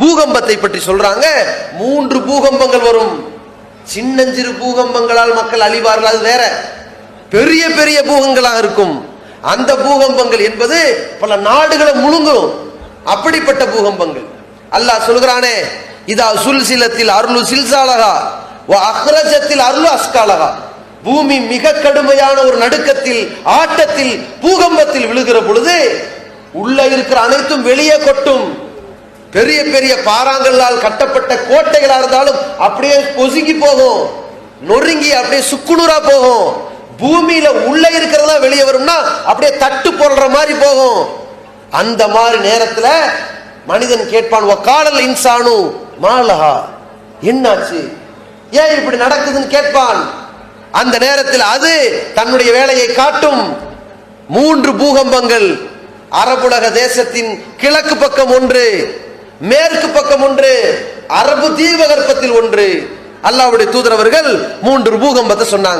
பூகம்பத்தை பற்றி சொல்றாங்க. மூன்று பூகம்பங்கள் வரும். சின்னஞ்சிறு பூகம்பங்களால் மக்கள் அழிவார்கள் அது வேற. பெரிய பெரிய பூகங்களாக இருக்கும். அந்த பூகம்பங்கள் என்பது பல நாடுகளை முழுங்கும். அப்படிப்பட்ட பூகம்பங்கள். அல்லாஹ் சொல்கிறானே இதா சுல்சிலத்தில் அருளு சில்சாலகா அக்ரஜத்தில் அருளு அஸ்காலகா. பூமி மிக கடுமையான ஒரு நடுக்கத்தில் ஆட்டத்தில் பூகம்பத்தில் விழுகிற பொழுது உள்ள இருக்கிற அனைத்தும் வெளியே கொட்டும். பெரிய பெரிய பாறாங்கல்லால் கட்டப்பட்ட கோட்டைகளா இருந்தாலும் அப்படியே பொசுங்கி போகும். நொறுங்கி அப்படியே சுக்குநூறா போகும். பூமியில உள்ள இருக்கிறதா வெளியே வரும்னா அப்படியே தட்டு போடுற மாதிரி போகும். அந்த மாதிரி நேரத்துல மனிதன் கேட்பான் ஒக்காடல் இன்சானு மாலஹா. என்னாச்சு? ஏன் இப்படி நடக்குதுன்னு கேட்பான். அந்த நேரத்தில் அது தன்னுடைய வேலையை காட்டும். மூன்று பூகம்பங்கள் அரபுலக தேசத்தின் கிழக்கு பக்கம் ஒன்று. மேற்கு பக்கம் ஒன்று அரபு தீபகற்பத்தில் ஒன்று. அல்லாவுடைய தூதரவர்கள் மூன்று பூகம்பத்தை சொன்னாங்க.